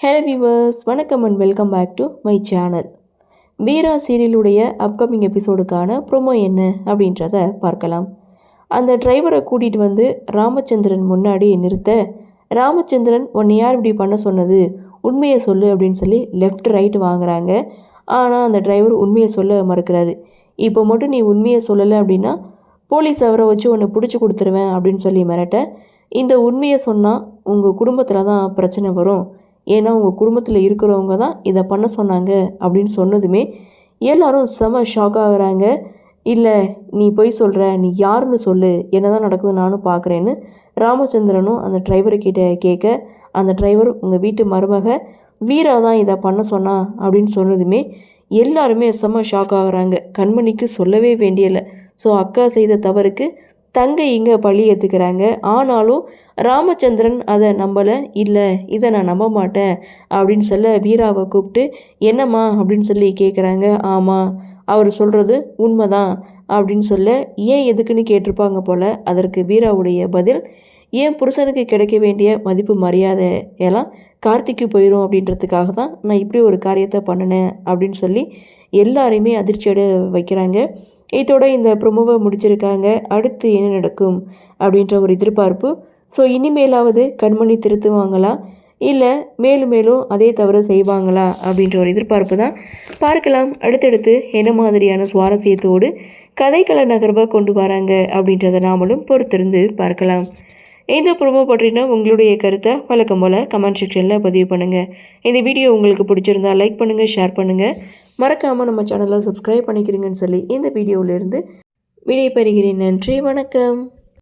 Hello viewers வணக்கம் and welcome back to my channel Veera சீரியலுடைய upcoming எபிசோடுக்கான promo என்ன அப்படின்றத பார்க்கலாம். அந்த டிரைவரை கூட்டிகிட்டு வந்து ராமச்சந்திரன் முன்னாடி நிறுத்த ராமச்சந்திரன் உன்னை யார் இப்படி பண்ண சொன்னது? உண்மையை சொல்லு அப்படின்னு சொல்லி லெஃப்ட் ரைட் வாங்குறாங்க. ஆனால் அந்த டிரைவர் உண்மையை சொல்ல மறுக்கிறாரு. இப்போ மட்டும் நீ உண்மையை சொல்லலை அப்படின்னா போலீஸ் அவரை வச்சு உன்னை பிடிச்சி கொடுத்துருவேன் அப்படின்னு சொல்லி மிரட்ட இந்த உண்மையை சொன்னால் உங்கள் குடும்பத்தில் தான் பிரச்சனை வரும். ஏன்னா உங்கள் குடும்பத்தில் இருக்கிறவங்க தான் இதை பண்ண சொன்னாங்க அப்படின்னு சொன்னதுமே எல்லாரும் செம ஷாக் ஆகுறாங்க இல்லை நீ போய் சொல்கிற நீ யாருன்னு சொல்லு என்ன தான் நடக்குது நானும் பார்க்குறேன்னு ராமச்சந்திரனும் அந்த டிரைவரை கிட்ட கேட்க அந்த டிரைவர் உங்கள் வீட்டு மருமக வீரா தான் இதை பண்ண சொன்னா அப்படின்னு சொன்னதுமே எல்லாருமே செம்ம ஷாக் ஆகுறாங்க. கண்மணிக்கு சொல்லவே வேண்டியலை. ஸோ அக்கா செய்த தவறுக்கு தங்கை இங்கே பழி ஏற்றுக்கிறாங்க ஆனாலும் ராமச்சந்திரன் அதை நம்பலை. இல்லை இதை நான் நம்ப மாட்டேன் அப்படின்னு சொல்ல வீராவை கூப்பிட்டு என்னம்மா? அப்படின்னு சொல்லி கேட்குறாங்க ஆமாம் அவர் சொல்கிறது உண்மைதான் அப்படின்னு சொல்ல ஏன் எதுக்குன்னு கேட்டிருப்பாங்க போல்? அதற்கு வீராவுடைய பதில் ஏன் புருஷனுக்கு கிடைக்க வேண்டிய மதிப்பு மரியாதை எல்லாம் கார்த்திக்கு போயிடும் அப்படின்றதுக்காக தான் நான் இப்படி ஒரு காரியத்தை பண்ணினேன் அப்படின்னு சொல்லி எல்லாரையுமே அதிர்ச்சியோட வைக்கிறாங்க. இதோட இந்த ப்ரொமோவை முடிச்சிருக்காங்க. அடுத்து என்ன நடக்கும் அப்படின்ற ஒரு எதிர்பார்ப்பு. ஸோ இனிமேலாவது கண்மணி திருத்துவாங்களா இல்லை மேலும் மேலும் அதே தவிர செய்வாங்களா? அப்படின்ற ஒரு எதிர்பார்ப்பு தான். பார்க்கலாம். அடுத்தடுத்து என்ன மாதிரியான சுவாரஸ்யத்தோடு கதைக்கள நகர்வை கொண்டு வராங்க அப்படின்றத நாமளும் பொறுத்திருந்து பார்க்கலாம். இந்த ப்ரோமோ பற்றினா உங்களுடைய கருத்தை வழக்கம் போல் கமெண்ட் செக்ஷனில் பதிவு பண்ணுங்கள் இந்த வீடியோ உங்களுக்கு பிடிச்சிருந்தா லைக் பண்ணுங்கள் ஷேர் பண்ணுங்கள் மறக்காமல் நம்ம சேனலை சப்ஸ்கிரைப் பண்ணிக்கிறீங்கன்னு சொல்லி இந்த வீடியோவிலேருந்து விடைபெறுகிறேன். நன்றி வணக்கம்.